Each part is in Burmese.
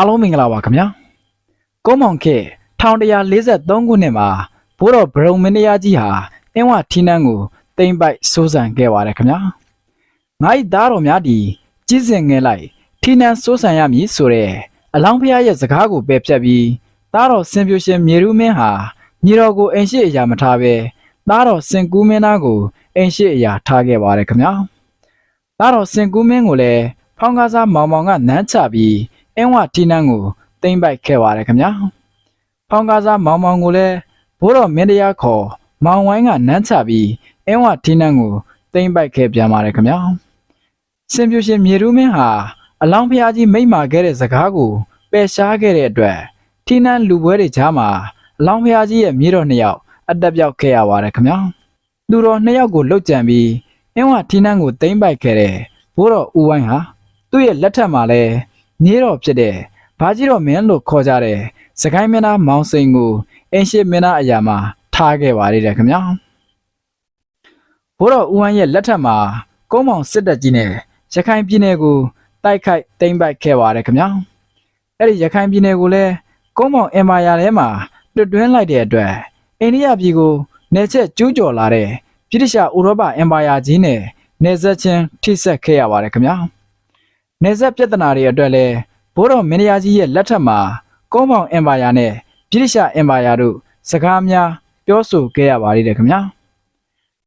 အားလုံးမင်္ဂလာပါခင်ဗျာကုန်းမောင်ခေ1143ခုနှစ်မှာဘိုးတော်ဗရုံမင်းတရားကြီးဟာအင်းဝထီနန်းကိုတိမ့်ပိုက်စိုးစံခဲ့ပါတယ်ခင်ဗျာငါ၏သားတော်များဒီကြီးစင်ငယ်လိုက်ထီနန်းစိုးစံရမည်ဆိုတဲ့အလောင်းဖျားရဲ့စကားကိုပယ်ဖြတ်ပြီးသားတော်စင်ပြိုရှင်မြေရုမင်းဟာညီတော်ကိုအိမ်ရှိအရာမထားဘဲသားတော်စင်ကူးမင်းသားကိုအိမ်ရှိအရာထားခဲ့ပါတယ်ခင်ဗျာသားတော်စင်ကူးမင်းကိုလည်းဖောင်းကားစားမောင်မောင်ကနမ်းချပြီး အင်းဝတီနန်းကိုတိမ့်ပိုက်ခဲ့ပါတယ်ခင်ဗျာဖောင်ကားစားမောင်မောင်ကိုလည်းဘိုးတော်မင်းတရားခေါ်မောင်ဝိုင်းကနန်းချပြီးအင်းဝတီနန်းကိုတိမ့်ပိုက်ခဲ့ပြန်ပါတယ်ခင်ဗျာစင်ပြူရှင်မြေရူးမင်းဟာအလောင်းဖျားကြီးမိမ့်မာခဲ့တဲ့စကားကိုပယ်ရှားခဲ့တဲ့အတွက်တီနန်းလူပွဲတွေကြားမှာအလောင်းဖျားကြီးရဲ့မြေတော်နှစ်ယောက်အတက်ပြောက်ခဲ့ရပါတယ်ခင်ဗျာသူတော်နှစ်ယောက်ကိုလှုပ်ကြံပြီးအင်းဝတီနန်းကိုတိမ့်ပိုက်ခဲ့တဲ့ဘိုးတော်ဦးဝိုင်းဟာသူ့ရဲ့လက်ထက်မှာလည်း မြေတော်ဖြစ်တဲ့ဘာကြီးတော်မင်းလို့ခေါ်ကြတဲ့စကိုင်းမင်းသားမောင်စိန်ကိုအင်းရှိမင်းသားအရာမှာထားခဲ့ပါသေးတယ်ခင်ဗျာဘိုးတော်ဦးဝမ်းရဲ့လက်ထက်မှာကုန်းမောင်စစ်တပ်ကြီးနဲ့ရခိုင်ပြည်နယ်ကိုတိုက်ခိုက်သိမ်းပိုက်ခဲ့ပါတယ်ခင်ဗျာအဲ့ဒီရခိုင်ပြည်နယ်ကိုလည်းကုန်းမောင်အင်မာယာထဲမှာတွတ်တွင်းလိုက်တဲ့အတွက်အိန္ဒိယပြည်ကိုနယ်ချက်ကျူးကျော်လာတဲ့ပြည်တရှာဥရောပအင်ပါယာကြီးနဲ့နယ်စပ်ချင်းထိစပ်ခဲ့ရပါတယ်ခင်ဗျာ နေဆက်ပြဿနာတွေအတွက်လည်းဘိုးတော်မင်းတရားကြီးရဲ့လက်ထက်မှာကုန်းပေါင်အင်ပါယာနဲ့ဗြိတိရှအင်ပါယာတို့စကားများပြောဆိုခဲ့ရပါသေးတယ်ခင်ဗျာ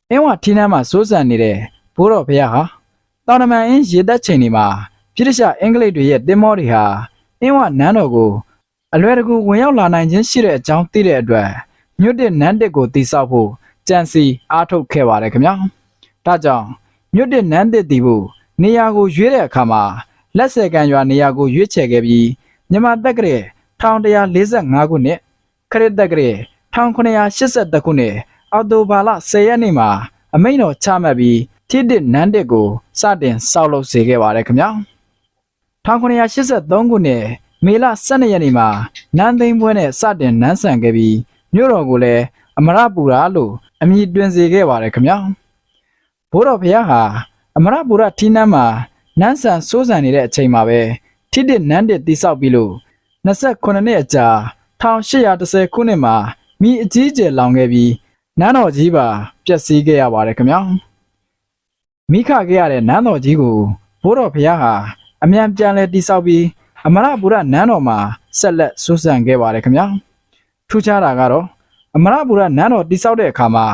အင်းဝထီးနန်းမှာစိုးစံနေတဲ့ဘိုးတော်ဘုရားဟာတောင်တမန်အင်းရေတက်ချိန်တွေမှာဗြိတိရှအင်္ဂလိပ်တွေရဲ့တင်မောတွေဟာအင်းဝနန်းတော်ကိုအလွယ်တကူဝင်ရောက်လာနိုင်ခြင်းရှိတဲ့အကြောင်းသိတဲ့အတွက်မြို့တစ်နန်းတစ်ကိုတည်ဆောက်ဖို့ကြံစီအားထုတ်ခဲ့ပါတယ်ခင်ဗျာဒါကြောင့်မြို့တစ်နန်းတစ်တည်ဖို့ နေရာကိုရွေးတဲ့အခါမှာလက်ဆယ်ကန်ရွာနေရာကိုရွေးချယ်ခဲ့ပြီးမြန်မာတက္ကရာ1145ခုနှစ်ခရစ်တက္ကရာ1982ခုနှစ်အောက်တိုဘာလ10ရက်နေ့မှာအမိန့်တော်ချမှတ်ပြီးထိတစ်နန်းတစ်ကိုစတင်ဆောက်လုပ်စေခဲ့ပါတယ်ခင်ဗျာ1983ခုနှစ်မေလ12ရက်နေ့မှာနန်းသိမ်းပွဲနဲ့စတင်နန်းဆန်ခဲ့ပြီးမြို့တော်ကိုလည်းအမရပူရာလို့အမည်တွင်စေခဲ့ပါတယ်ခင်ဗျာဘိုးတော်ဘုရားဟာ အမရပူရထီးနန်းမှာနန်းဆန်စိုးစံနေတဲ့အချိန်မှာပဲထိတစ်နန်းတစ်တိဆောက်ပြီးလို့28နှစ်အကြာ1810ခုနှစ်မှာမိအကြီးကျယ်လောင်ခဲ့ပြီးနန်းတော်ကြီးပါပျက်စီးခဲ့ရပါတယ်ခင်ဗျာမိခခဲ့ရတဲ့နန်းတော်ကြီးကိုဘိုးတော်ဖျားဟာအမြန်ပြန်လဲတိဆောက်ပြီးအမရပူရနန်းတော်မှာဆက်လက်စိုးစံခဲ့ပါတယ်ခင်ဗျာထူးခြားတာကတော့အမရပူရနန်းတော်တိဆောက်တဲ့အခါမှာ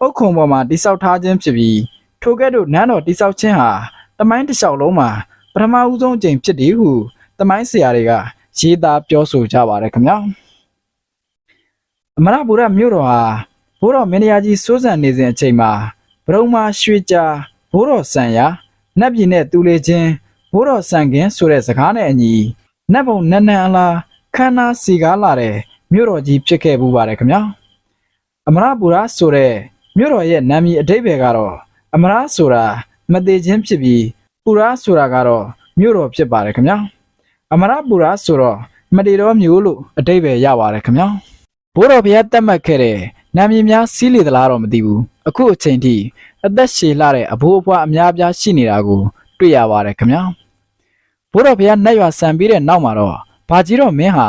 အုတ်ခုံပေါ်မှာတိဆောက်ထားခြင်းဖြစ်ပြီး ထိုကဲ့သို့နန်းတော်တိဆောက်ခြင်းဟာတမိုင်းတစ်လျှောက်လုံးမှာပထမဦးဆုံးအကြိမ်ဖြစ်တယ်ဟုတမိုင်းဆရာတွေကရေးသားပြောဆိုကြပါတယ်ခင်ဗျာအမရပူရမြို့တော်ဟာဘိုးတော်မင်းတရားကြီးစိုးစံနေစဉ်အချိန်မှာဗရုံမာရွှေကြာဘိုးတော်ဆံရနတ်ပြည်နဲ့တူလေချင်းဘိုးတော်ဆံကင်းဆိုတဲ့စကားနဲ့အညီနတ်ဘုံနန်းနန်းအလားခန္ဓာစီကားလာတဲ့မြို့တော်ကြီးဖြစ်ခဲ့ပူပါတယ်ခင်ဗျာအမရပူရဆိုတဲ့မြို့တော်ရဲ့နာမည်အဓိပ္ပာယ်ကတော့ အမရဆိုတာမသေးခြင်းဖြစ်ပြီးပူရာဆိုတာကတော့မြို့တော်ဖြစ်ပါတယ်ခင်ဗျာအမရပူရာဆိုတော့မတေတော်မျိုးလို့အတိတ်ပဲရပါတယ်ခင်ဗျာဘိုးတော်ဘုရားတတ်မှတ်ခဲ့တဲ့နာမည်များစီးလေသလားတော့မသိဘူးအခုအချိန်ထိအသက်ရှည်လာတဲ့အဘိုးအဘွားအများပြားရှိနေတာကိုတွေ့ရပါတယ်ခင်ဗျာဘိုးတော်ဘုရားနတ်ရွာဆံပြီးတဲ့နောက်မှာတော့ဘာကြီးတော်မင်းဟာ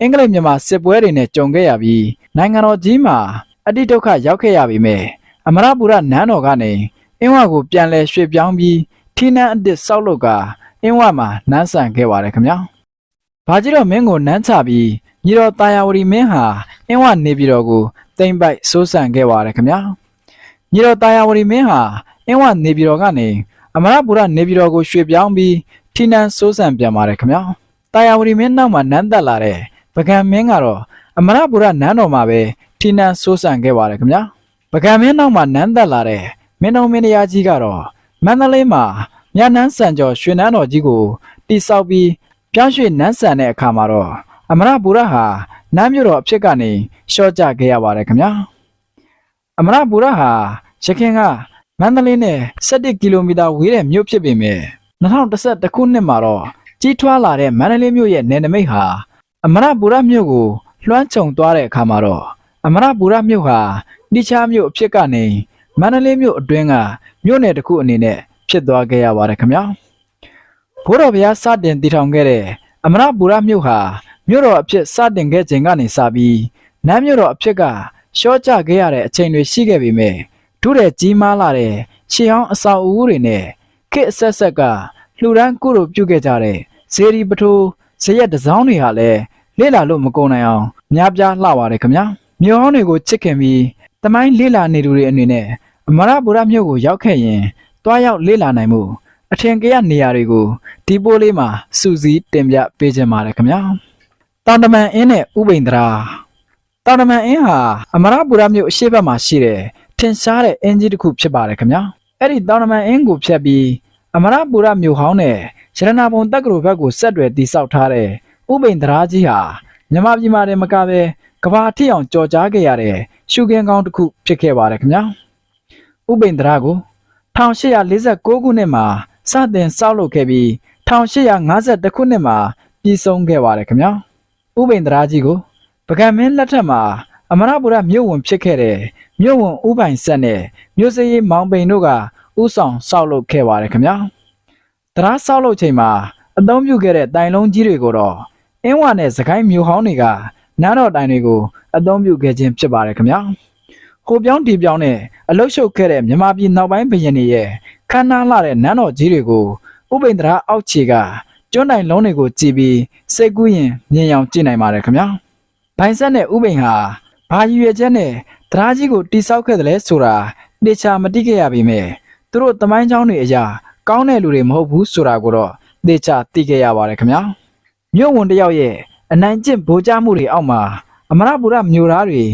အင်္ဂလိပ်မြန်မာစစ်ပွဲတွေနဲ့ကြုံခဲ့ရပြီးနိုင်ငံတော်ကြီးမှာအတိဒုက္ခရောက်ခဲ့ရပြီမဲ့အမရပူရနန်းတော်ကနေ အင်းဝကိုပြန်လဲရွှေ့ပြောင်းပြီးထီးနန်းအစ်စ်ဆောက်လုပ်ကအင်းဝမှာနန်းဆန်ခဲ့ပါတယ်ခင်ဗျာ။ဘာကြီးတော့မင်းကိုနန်းချပြီးညီတော်တာယာဝတီမင်းဟာအင်းဝနေပြည်တော်ကိုတိမ့်ပိုက်စိုးစံခဲ့ပါတယ်ခင်ဗျာ။ညီတော်တာယာဝတီမင်းဟာအင်းဝနေပြည်တော်ကနေအမရပူရနေပြည်တော်ကိုရွှေ့ပြောင်းပြီးထီးနန်းစိုးစံပြန်ပါတယ်ခင်ဗျာ။တာယာဝတီမင်းနောက်မှာနန်းသက်လာတဲ့ပကံမင်းကတော့အမရပူရနန်းတော်မှာပဲထီးနန်းစိုးစံခဲ့ပါတယ်ခင်ဗျာ။ပကံမင်းနောက်မှာနန်းသက်လာတဲ့ မင်းတော်မင်းတရားကြီးကတော့မန္တလေးမှာမြနန်းစံကျော်ရွှေနန်းတော်ကြီးကိုတိဆောက်ပြီးပြောင်းရွှေ့နန်းဆန်တဲ့အခါမှာတော့အမရပူရဟာနန်းမြို့တော်အဖြစ်ကနေရှော့ကျခဲ့ရပါတယ်ခင်ဗျာအမရပူရဟာရခင်ကမန္တလေးနဲ့17ကီလိုမီတာဝေးတဲ့မြို့ဖြစ်ပေမဲ့2011ခုနှစ်မှာတော့ကြီးထွားလာတဲ့မန္တလေးမြို့ရဲ့နယ်နိမိတ်ဟာအမရပူရမြို့ကိုလွှမ်းခြုံသွားတဲ့အခါမှာတော့အမရပူရမြို့ဟာတိချားမြို့အဖြစ်ကနေ မန္တလေးမြို့အတွင်းကမြို့နယ်တစ်ခုအနေနဲ့ဖြစ်သွားခဲ့ရပါတယ်ခင်ဗျာဘိုးတော်ဘုရားစတင်တည်ထောင်ခဲ့တဲ့အမရပူရမြို့ဟာမြို့တော်အဖြစ်စတင်ခဲ့ချိန်ကနေစပြီးနန်းမြို့တော်အဖြစ်ကရှော့ချခဲ့ရတဲ့အချိန်တွေရှိခဲ့ပေမဲ့ထူးတဲ့ကြီးမားလာတဲ့ရှေးဟောင်းအဆောက်အဦတွေနဲ့ခေတ်အဆက်ဆက်ကလှူဒန်းကုလိုပြုခဲ့ကြတဲ့ဇေဒီပထိုးဇရက်တစောင်းတွေဟာလည်းလေ့လာလို့မကုန်နိုင်အောင်များပြားလှပါတယ်ခင်ဗျာမြို့ဟောင်းတွေကိုချစ်ခင်ပြီးတမိုင်းလေ့လာနေသူတွေအနေနဲ့ အမရပူရမြို့ကိုရောက်ခဲ့ရင်တွားရောက်လေ့လာနိုင်မှုအထင်ကရနေရာတွေကိုဒီပိုးလေးမှာစူးစီးတင်ပြပေးခြင်းပါတယ်ခင်ဗျာတောင်တမန်အင်းနဲ့ဥပိန္ဒရာတောင်တမန်အင်းဟာအမရပူရမြို့အရှေ့ဘက်မှာရှိတဲ့ထင်ရှားတဲ့အင်းကြီးတစ်ခုဖြစ်ပါတယ်ခင်ဗျာအဲ့ဒီတောင်တမန်အင်းကိုဖြတ်ပြီးအမရပူရမြို့ဟောင်းနဲ့ရတနာပုံတက္ကသိုလ်ဘက်ကိုဆက်တွယ်တည်ဆောက်ထားတဲ့ဥပိန္ဒရာကြီးဟာမြမပြည်မှာတည်းမကပဲကဘာထိအောင်ကြော်ကြားခဲ့ရတဲ့ရှုခင်းကောင်းတစ်ခုဖြစ်ခဲ့ပါတယ်ခင်ဗျာ ဥပိန္ဒရာကို1849ခုနှစ်မှာစတင်ဆောက်လုပ်ခဲ့ပြီး1852ခုနှစ်မှာပြီးဆုံးခဲ့ပါတယ်ခင်ဗျာဥပိန္ဒရာကြီးကိုပကံမင်းလက်ထက်မှာအမရပူရမြို့ဝင်ဖြစ်ခဲ့တဲ့မြို့ဝင်ဥပိုင်ဆက်နဲ့မြို့စရေးမောင်ပိန်တို့ကဥဆောင်ဆောက်လုပ်ခဲ့ပါတယ်ခင်ဗျာတရားဆောက်လုပ်ချိန်မှာအသုံးပြုခဲ့တဲ့တိုင်လုံးကြီးတွေကိုတော့အင်းဝါနဲ့စကိုင်းမြို့ဟောင်းတွေကနန်းတော်တိုင်တွေကိုအသုံးပြုခဲ့ခြင်းဖြစ်ပါတယ်ခင်ဗျာ ဟိုပြောင်းဒီပြောင်းနဲ့အလုတ်ရှုပ်ခဲ့တဲ့မြန်မာပြည်နောက်ပိုင်းဘရင်တွေရဲ့ခမ်းနားလှတဲ့နန်းတော်ကြီးတွေကိုဥပိန္ဒရာအောက်ခြေကကျွန်းတိုင်လုံးတွေကိုကြည်ပြီးစိတ်ကူးရင်မြင်အောင်ကြည့်နိုင်ပါတယ်ခင်ဗျာဘိုင်ဆက်နဲ့ဥပိန်ဟာဘာရည်ရွယ်ချက်နဲ့တရားကြီးကိုတိဆောက်ခဲ့တယ်လဲဆိုတာတေချာမတိခဲ့ရပေမဲ့သူတို့တမိုင်းချောင်းတွေအရာကောင်းတဲ့လူတွေမဟုတ်ဘူးဆိုတာကိုတော့တေချာသိခဲ့ရပါတယ်ခင်ဗျာမြို့ဝန်တစ်ယောက်ရဲ့အနိုင်ကျင့်ဗိုလ်ချမှုတွေအောက်မှာအမရပူရမြို့သားတွေ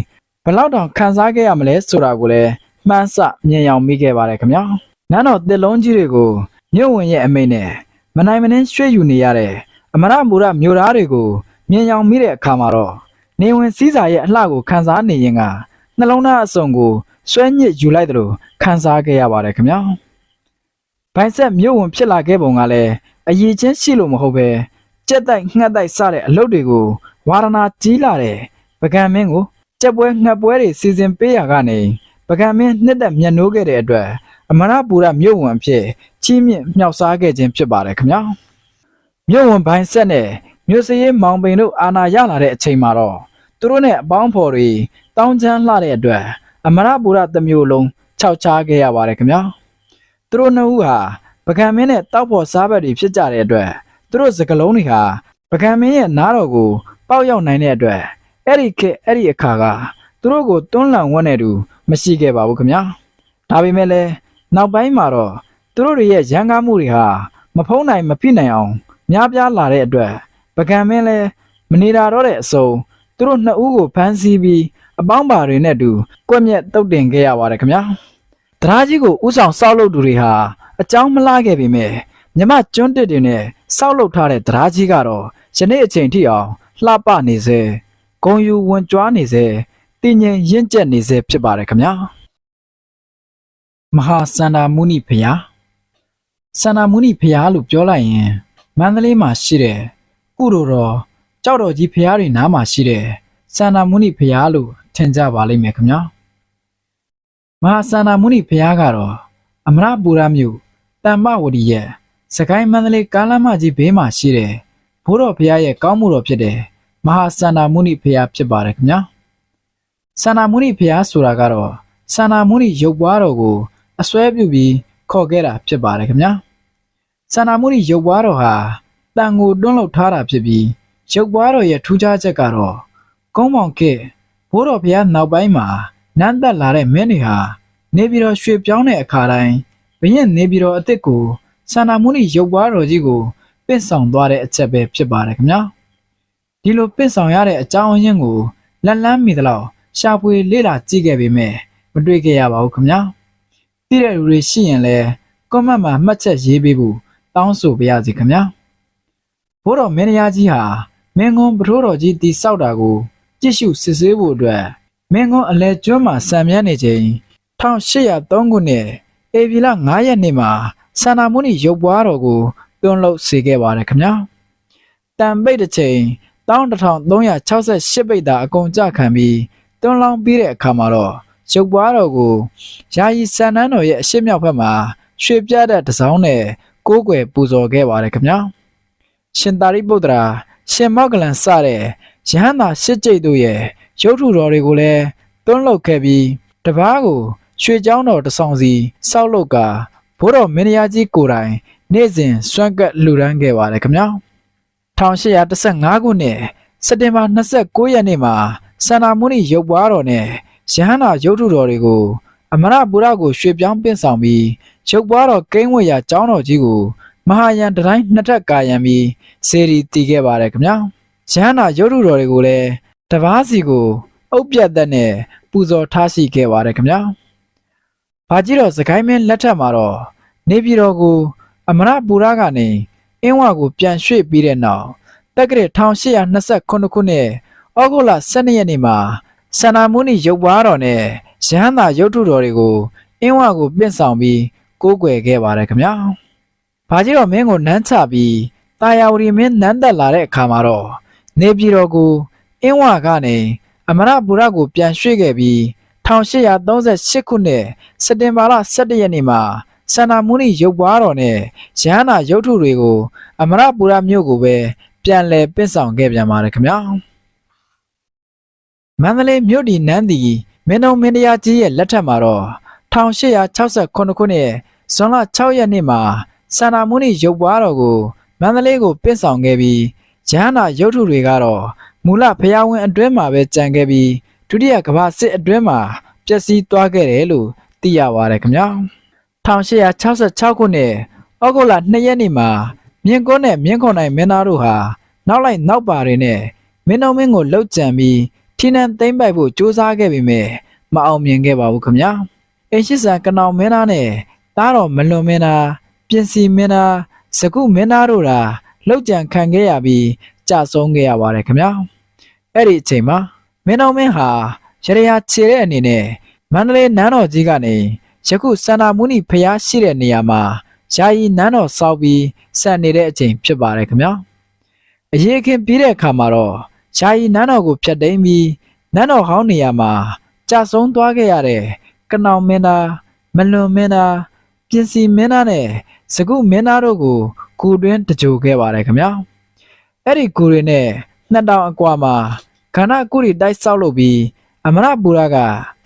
ဘယ်လောက်တောင်ခံစားခဲ့ရမလဲဆိုတာကိုလည်းမှန်းဆမြင်အောင်မိခဲ့ပါတယ်ခင်ဗျာနန်းတော်တစ်လုံးကြီးတွေကိုမြို့ဝင်ရဲ့အမိန့်နဲ့မနိုင်မနှင်းရွှေ့ယူနေရတဲ့အမရပူရမြို့သားတွေကိုမြင်အောင်မိတဲ့အခါမှာတော့နေဝင်စည်းစာရဲ့အလှကိုခံစားနေရင်ကနှလုံးသားအစုံကိုဆွဲညစ်ယူလိုက်သလိုခံစားခဲ့ရပါတယ်ခင်ဗျာဘိုင်ဆက်မြို့ဝင်ဖြစ်လာခဲ့ပုံကလည်းအရေးချင်းရှိလို့မဟုတ်ပဲကြက်တိုက်ငှက်တိုက်စတဲ့အလုပ်တွေကိုဝါရဏကြီးလာတဲ့ပကံမင်းကို ကြက်ပွဲငှက်ပွဲတွေစီစဉ်ပေးရကနေပကံမင်းနှစ်သက်မျက်နှိုးခဲ့တဲ့အတွက်အမရပူရမြို့ဝင်အဖြစ်ချီးမြှင့်မြောက်စားခဲ့ခြင်းဖြစ်ပါတယ်ခင်ဗျာမြို့ဝင်ဘိုင်ဆက်နဲ့မြို့စရေးမောင်ပိန်တို့အာဏာရလာတဲ့အချိန်မှာတော့သူတို့နဲ့အပေါင်းဖော်တွေတောင်းချမ်းလှတဲ့အတွက်အမရပူရတစ်မျိုးလုံးခြောက်ချားခဲ့ရပါတယ်ခင်ဗျာသူတို့နှစ်ဦးဟာပကံမင်းနဲ့တောက်ဖို့စားဘက်တွေဖြစ်ကြတဲ့အတွက်သူတို့စကလုံးတွေဟာပကံမင်းရဲ့နားတော်ကိုပေါက်ရောက်နိုင်တဲ့အတွက် အဲ့ဒီခေတ်အဲ့ဒီအခါကသူတို့ကိုတွန်းလှန်ဝတ်နေသူမရှိခဲ့ပါဘူးခင်ဗျာဒါပေမဲ့လည်းနောက်ပိုင်းမှာတော့သူတို့တွေရဲ့ရန်ကားမှုတွေဟာမဖုံးနိုင်မဖိနိုင်အောင်များပြားလာတဲ့အတွက်ပကံမင်းလည်းမနေတာတော့တဲ့အစုံသူတို့နှစ်ဦးကိုဖမ်းဆီးပြီးအပေါင်းပါတွေနဲ့အတူကွက်မြက်တုတ်တင်ခဲ့ရပါတယ်ခင်ဗျာတရားကြီးကိုဥဆောင်စောက်လုပ်သူတွေဟာအကြောင်းမလားခဲ့ပေမဲ့မြမကျွန်းတစ်တွေနဲ့စောက်လုပ်ထားတဲ့တရားကြီးကတော့ယနေ့အချိန်ထိအောင်လှပနေစေ ဂုံယူဝင်ကြွားနေစေတည်ငြိမ်ရင့်ကျက်နေစေဖြစ်ပါတယ်ခင်ဗျာမဟာစန္ဒာမုနိဖျားစန္ဒာမုနိဖျားလို့ပြောလိုက်ရင်မန္တလေးမှာရှိတဲ့ကုလိုတော်ကြောက်တော်ကြီးဖျားတွေနားမှာရှိတဲ့စန္ဒာမုနိဖျားလို့ထင်ကြပါလိမ့်မယ်ခင်ဗျာမဟာစန္ဒာမုနိဖျားကတော့အမရပူရမြို့တမ္ပဝတီရဲ့စကိုင်းမန္တလေးကားလမ်းမကြီးဘေးမှာရှိတဲ့ဘိုးတော်ဖျားရဲ့ကောင်းမှုတော်ဖြစ်တဲ့ မဟာစန္ဒာမုနိဖျားဖြစ်ပါတယ်ခင်ဗျာစန္ဒာမုနိဖျားဆိုတာကတော့စန္ဒာမုနိရုပ်ပွားတော်ကိုအစွဲပြုပြီးခေါ်ခဲ့တာဖြစ်ပါတယ်ခင်ဗျာစန္ဒာမုနိရုပ်ပွားတော်ဟာတန်ကိုတွန်းလောက်ထားတာဖြစ်ပြီးရုပ်ပွားတော်ရဲ့ထူးခြားချက်ကတော့ကုန်းမောင်ခေဘိုးတော်ဖျားနောက်ပိုင်းမှာနန်းသက်လာတဲ့မင်းတွေဟာနေပြည်တော်ရွှေပြောင်းတဲ့အခါတိုင်းဘရင်နေပြည်တော်အစ်စ်ကိုစန္ဒာမုနိရုပ်ပွားတော်ကြီးကိုပင့်ဆောင်သွားတဲ့အချက်ပဲဖြစ်ပါတယ်ခင်ဗျာ ဒီလိုပင့်ဆောင်ရတဲ့အကြောင်းအရင်းကိုလက်လန်းမိသလောက်ရှာဖွေလေ့လာကြည့်ခဲ့ပေမဲ့မတွေ့ခဲ့ရပါဘူးခင်ဗျာသိတဲ့လူတွေရှိရင်လည်းကွန်မန့်မှာမှတ်ချက်ရေးပေးဖို့တောင်းဆိုပါရစေခင်ဗျာဘိုးတော်မင်းရကြီးဟာမင်းကွန်းပထိုးတော်ကြီးတီဆောက်တာကိုကြည့်ရှုစစ်ဆေးဖို့အတွက်မင်းကွန်းအလဲကျွန်းမှာစံမြန်းနေချိန်1803ခုနှစ်ဧပြီလ9ရက်နေ့မှာဆန္ဒမုနိရုပ်ပွားတော်ကိုတွန်းလုပ်စေခဲ့ပါတယ်ခင်ဗျာတန်ပိတ်တစ်ချိန် 1368ပိတ်သာအကုန်ကြခံပြီးတွန်းလောင်းပြီးတဲ့အခါမှာတော့ရုပ်ပွားတော်ကိုယာယီစံနှန်းတော်ရဲ့အရှိမြောက်ဘက်မှာရွှေပြတဲ့တစောင်းနဲ့ကိုးကွယ်ပူဇော်ခဲ့ပါတယ်ခင်ဗျာရှင်သာရိပုတ္တရာရှင်မောကလန်စတဲ့ယဟန္တာရှစ်ကျိတ်တို့ရဲ့ရုပ်ထုတော်တွေကိုလည်းတွန်းလှုပ်ခဲ့ပြီးတပားကိုရွှေချောင်းတော်တဆောင်စီစောက်လုပ်ကာဘိုးတော်မင်းရကြီးကိုယ်တိုင် နေ့စဉ်စွန့်ကပ်လှူဒန်းခဲ့ပါတယ်ခင်ဗျာ 1815ခုနှစ်စက်တင်ဘာ29ရက်နေ့မှာစန္ဒာမုနိရုပ်ပွားတော်နဲ့ယဟန္တာရုပ်ထုတော်တွေကို အမရပူရကိုရွှေပြောင်းပင့်ဆောင်ပြီးရုပ်ပွားတော်ကိန်းဝေရာကျောင်းတော်ကြီးကိုမဟာယံတတိုင်းနှစ်ထပ်ကာယံပြီးစေရီတည်ခဲ့ပါတယ်ခင်ဗျာယဟန္တာရုပ်ထုတော်တွေကိုလည်းတပားစီကိုအုပ်ပြတ်သက်နဲ့ပူဇော်ထားရှိခဲ့ပါတယ်ခင်ဗျာဘာကြီးတော်စကိုင်းမင်းလက်ထက်မှာတော့နေပြည်တော်ကို အမရပူရကနေ အင်းဝကိုပြန်ရွှေ့ပြီးတဲ့နောက်တက္ကရာ1829ခုနှစ်ဩဂုတ်လ12ရက်နေ့မှာစန္ဒာမုနိရုပ်ပွားတော်နဲ့ရဟန္တာရုပ်ထုတော်တွေကိုအင်းဝကိုပြင့်ဆောင်ပြီးကိုးကွယ်ခဲ့ပါတယ်ခင်ဗျာ။ဘာကြီးတော်မင်းကိုနန်းချပြီးတာယာဝတီမင်းနန်းသက်လာတဲ့အခါမှာတော့နေပြည်တော်ကိုအင်းဝကနေအမရပူရကိုပြန်ရွှေ့ခဲ့ပြီး1838ခုနှစ်စက်တင်ဘာလ17ရက်နေ့မှာ စန္ဒာမုနိရုပ်ပွားတော်နဲ့ရဟန္တာရုပ်ထုတွေကို အမရပူရမြို့ကိုပဲပြန်လည်ပင့်ဆောင်ခဲ့ပြန်ပါတယ်ခင်ဗျာမန္တလေးမြို့ဒီနန်းတီမင်းတော်မင်းတရားကြီးရဲ့လက်ထက်မှာတော့1868ခုနှစ်ဇွန်လ6ရက်နေ့မှာစန္ဒာမုနိရုပ်ပွားတော်ကိုမန္တလေးကိုပင့်ဆောင်ခဲ့ပြီးရဟန္တာရုပ်ထုတွေကတော့မူလဖျားဝင်အတွင်းမှာပဲကြံခဲ့ပြီးဒုတိယကမ္ဘာစစ်အတွင်းမှာပျက်စီးသွားခဲ့တယ်လို့သိရပါတယ်ခင်ဗျာ 1866ခုနှစ်ဩဂုတ်လ2ရက်နေ့မှာမြင်းကုန်းနဲ့မြင်းခွန်နိုင်မင်းသားတို့ဟာနောက်လိုက်နောက်ပါတွေနဲ့မင်းတော်မင်းကိုလှုပ်ကြံပြီးထိနှံသိမ့်ပိုက်ဖို့ကြိုးစားခဲ့ပေမဲ့မအောင်မြင်ခဲ့ပါဘူးခင်ဗျာအင်းရှိဆန်ကနောင်မင်းသားနဲ့တားတော်မလွန်မင်းသားပြင်စီမင်းသားစကုမင်းသားတို့သာလှုပ်ကြံခံခဲ့ရပြီးကြာဆုံးခဲ့ရပါတယ်ခင်ဗျာအဲ့ဒီအချိန်မှာမင်းတော်မင်းဟာရရခြေတဲ့အနေနဲ့မန္တလေးနန်းတော်ကြီးကနေ ယခုစန္ဒာမုနိဖျားရှိတဲ့နေရာမှာယာယီနန်းတော်ဆောက်ပြီးစံနေတဲ့အချိန်ဖြစ်ပါတယ်ခင်ဗျာအရေးခင်ပြီးတဲ့အခါမှာတော့ယာယီနန်းတော်ကိုဖျက်သိမ်းပြီးနန်းတော်ဟောင်းနေရာမှာကြာဆုံးသွားခဲ့ရတဲ့ကနောင်မင်းသားမလွန်မင်းသားပြင်စီမင်းသားနဲ့စကုမင်းသားတို့ကိုကူတွင်းတကြိုခဲ့ပါတယ်ခင်ဗျာအဲ့ဒီကူတွေနဲ့နှစ်တောင်အကွာမှာခန္ဓာကုရီတိုက်ဆောက်လုပ်ပြီးအမရပူရက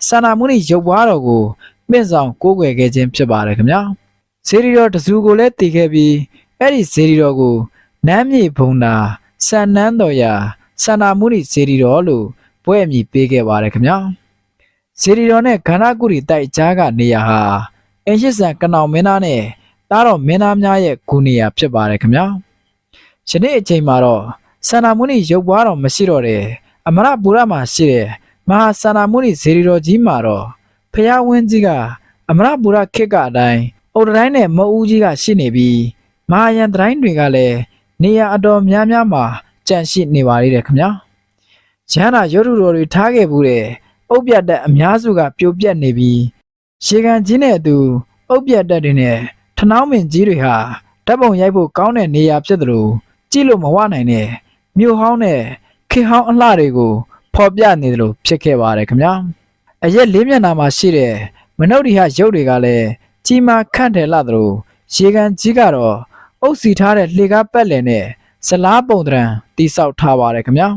စန္ဒာမုနိရုပ်ပွားတော်ကို မြင့်ဆောင်ကိုးကွယ်ခဲ့ခြင်းဖြစ်ပါတယ်ခင်ဗျာဇေဒီတော်တစုကိုလည်းတည်ခဲ့ပြီးအဲ့ဒီဇေဒီတော်ကိုနမ်းမြေဘုံနာစံနန်းတော်ရာစန္ဒာမုနိဇေဒီတော်လို့ပွဲအမည်ပေးခဲ့ပါတယ်ခင်ဗျာဇေဒီတော်နဲ့ခန္ဓာကုရီတိုက်ကြားကနေရာဟာအင်ရှိဆန်ကနောင်မင်းသားနဲ့တားတော်မင်းသားများရဲ့ဂုဏ်နေရာဖြစ်ပါတယ်ခင်ဗျာယနေ့အချိန်မှာတော့စန္ဒာမုနိရုပ်ပွားတော်မရှိတော့တဲ့အမရပူရမှာရှိတဲ့မဟာစန္ဒာမုနိဇေဒီတော်ကြီးမှာတော့ ဖျားဝင်းကြီးကအမရပူရခေတ်ကအတိုင်းအုတ်တိုင်းနဲ့မအူးကြီးကရှိနေပြီးမဟာယန်တိုင်းတွေကလည်းနေရာအတော်များများမှာကြန့်ရှိနေပါသေးတယ်ခင်ဗျာရဟန္တာရုပ်ထုတော်တွေထားခဲ့ဘူးတဲ့အုတ်ပြတ်တဲ့အများစုကပြိုပြက်နေပြီးရေကန်ကြီးနဲ့အတူအုတ်ပြတ်တက်တွေနဲ့ထနောင်းမင်ကြီးတွေဟာဓာတ်ပုံရိုက်ဖို့ကောင်းတဲ့နေရာဖြစ်သလိုကြည့်လို့မဝနိုင်တဲ့မြို့ဟောင်းနဲ့ခေဟောင်းအလှတွေကိုဖော်ပြနေသလိုဖြစ်ခဲ့ပါတယ်ခင်ဗျာ အရက်လေးမျက်နှာမှာရှိတဲ့မနုဿိဟရုပ်တွေကလည်းကြီးမားခန့်တယ်လာသလိုရေကန်ကြီးကတော့အုပ်စီထားတဲ့လှေကားပက်လည်နဲ့ဇလားပုံတံတိဆောက်ထားပါတယ်ခင်ဗျာ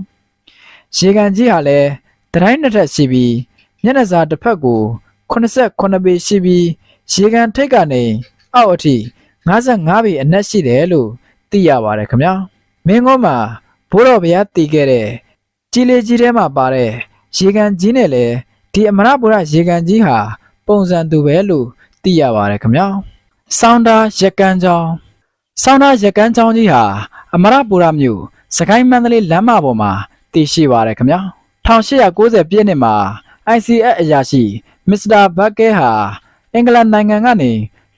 ရေကန်ကြီးဟာလည်းတတိုင်းနှစ်ထပ်ရှိပြီးမျက်နှာစာတစ်ဖက်ကို89ပေရှိပြီးရေကန်ထိပ်ကနေအောက်အထိ55ပေအနက်ရှိတယ်လို့သိရပါတယ်ခင်ဗျာမင်းကုန်းမှာဘိုးတော်ဘုရားတည်ခဲ့တဲ့ကြီးလေးကြီးထဲမှာပါတဲ့ရေကန်ကြီးနဲ့လည်း ဒီအမရပုရရေကန်ကြီးဟာပုံစံတူပဲလို့သိရပါတယ်ခင်ဗျာဆောင်းတာရက်ကန်းချောင်းဆောင်းတာရက်ကန်းချောင်းကြီးဟာအမရပုရမြို့စကိုင်းမန္တလေးလမ်းမပေါ်မှာတည်ရှိပါတယ်ခင်ဗျာ1890ပြည့်နှစ်မှာ ICS အရာရှိမစ္စတာဘတ်ကဲဟာအင်္ဂလန်နိုင်ငံကနေ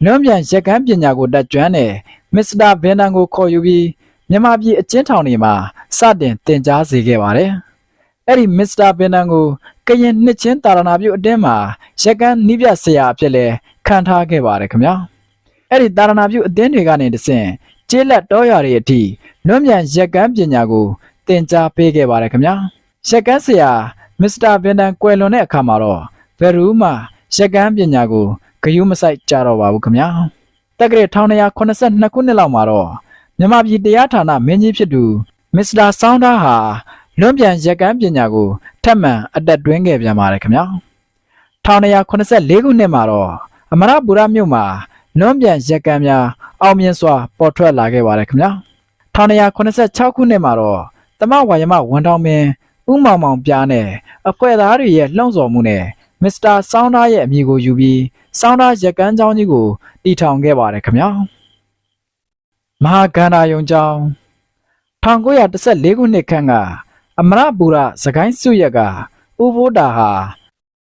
လွန်ပြန်ရက်ကန်းပညာကိုတက်ကျွမ်းတဲ့မစ္စတာဘန်ဒန်ကိုခေါ်ယူပြီးမြန်မာပြည်အကျဉ်းထောင်တွေမှာစတင်တင် जा စေခဲ့ပါတယ်။ အဲ့ဒီမစ္စတာဘန်ဒန်ကိုကရင်နှစ်ချင်းတာရနာပြုအတင်းမှာရက်ကန်းနိပြဆရာအဖြစ်လဲခံထားခဲ့ပါတယ်ခင်ဗျာ။အဲ့ဒီတာရနာပြုအတင်းတွေကနေတဆင့်ကျေးလက်တော်ရတွေအထိလွန်ပြန်ရက်ကန်းပညာကိုတင် जा ပေးခဲ့ပါတယ်ခင်ဗျာ။ရက်ကန်းဆရာမစ္စတာဘန်ဒန်ကွယ်လွန်တဲ့အခါမှာတော့ဘယ်သူမှရက်ကန်းပညာကိုဂယုမဆိုင်ကြတော့ပါဘူးခင်ဗျာတက္ကရာ1282ခုနှစ်လောက်မှာတော့မြန်မာပြည်တရားဌာနမင်းကြီးဖြစ်သူမစ္စတာဆောင်းဒါဟာ လွန်ပြန်ရက်ကမ်းပညာကိုထပ်မံအသက်တွင်းခဲ့ပြန်ပါတယ်ခင်ဗျာ1984ခုနှစ်မှာတော့အမရပူရမြို့မှာလွန်ပြန်ရက်ကမ်းများအောင်မြင်စွာပေါ်ထွက်လာခဲ့ပါတယ်ခင်ဗျာ1986ခုနှစ်မှာတော့တမဝါယမဝန်တောင်မင်းဦးမောင်မောင်ပြားနဲ့အဖွဲ့သားတွေရဲ့လှုံ့ဆော်မှုနဲ့မစ္စတာဆောင်းဒါရဲ့အမည်ကိုယူပြီးဆောင်းဒါရက်ကမ်းကျောင်းကြီးကိုတည်ထောင်ခဲ့ပါတယ်ခင်ဗျာမဟာကန္တာယုံကျောင်း1914ခုနှစ်ခန့်က အမရပူရစကိုင်းစုရက်ကဥဘိုးတာဟာ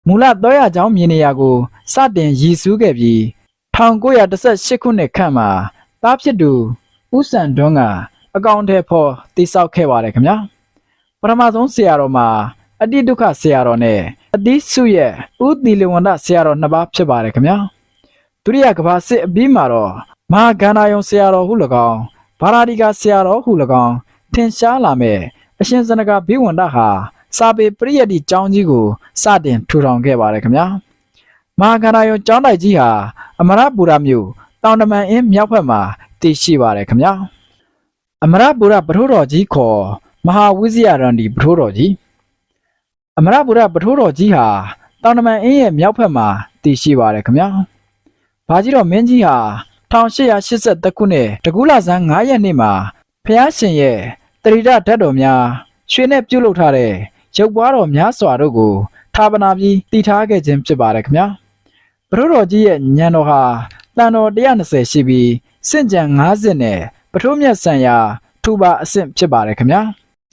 မူလတော့ရကျောင်းမြေနေရာကိုစတင်ရည်စူးခဲ့ပြီး1918ခုနှစ်ခန့်မှာတားဖြစ်သူဦးစံတွန်းကအကောင့်ထဲပေါ်တိစောက်ခဲ့ပါတယ်ခင်ဗျာပထမဆုံးဆရာတော်မှာအတိဒုက္ခဆရာတော်နဲ့အတိစုရဲ့ဦးတီလဝန္ဒဆရာတော်နှစ်ပါးဖြစ်ပါတယ်ခင်ဗျာဒုတိယကမ္ဘာစစ်အပြီးမှာတော့မဟာဂန္ဓာယုံဆရာတော်ဟု၎င်းဘာရာဒီကာဆရာတော်ဟု၎င်းထင်ရှားလာမဲ့ အရှင်ဇနကဘိဝန္ဒဟာစာပေပရိယတ်တိကျောင်းကြီးကိုစတင်ထူထောင်ခဲ့ပါတယ်ခင်ဗျာမဟာဂန္ဓာယုံကျောင်းတိုက်ကြီးဟာအမရပူရမြို့တောင်တမန်အင်းမြောက်ဘက်မှာတည်ရှိပါတယ်ခင်ဗျာအမရပူရပထိုးတော်ကြီးခေါ်မဟာဝိဇယရန္ဒီပထိုးတော်ကြီးအမရပူရပထိုးတော်ကြီးဟာတောင်တမန်အင်းရဲ့မြောက်ဘက်မှာတည်ရှိပါတယ်ခင်ဗျာဘာကြီးတော်မင်းကြီးဟာ1883ခုနှစ်တကူးလဆန်း9ရက်နေ့မှာဖျားရှင်ရဲ့ တရိဒဓာတ်တော်များရွှေနဲ့ပြုတ်လုထားတဲ့ရုပ်ပွားတော်များစွာတို့ကိုဌာပနာပြီးတည်ထားခဲ့ခြင်းဖြစ်ပါတယ်ခင်ဗျာဘုရတော်ကြီးရဲ့ညံတော်ဟာတန်တော်120ရှိပြီးစင့်ကြံ50နဲ့ပထိုးမြတ်ဆံရာထူပါအဆင့်ဖြစ်ပါတယ်ခင်ဗျာ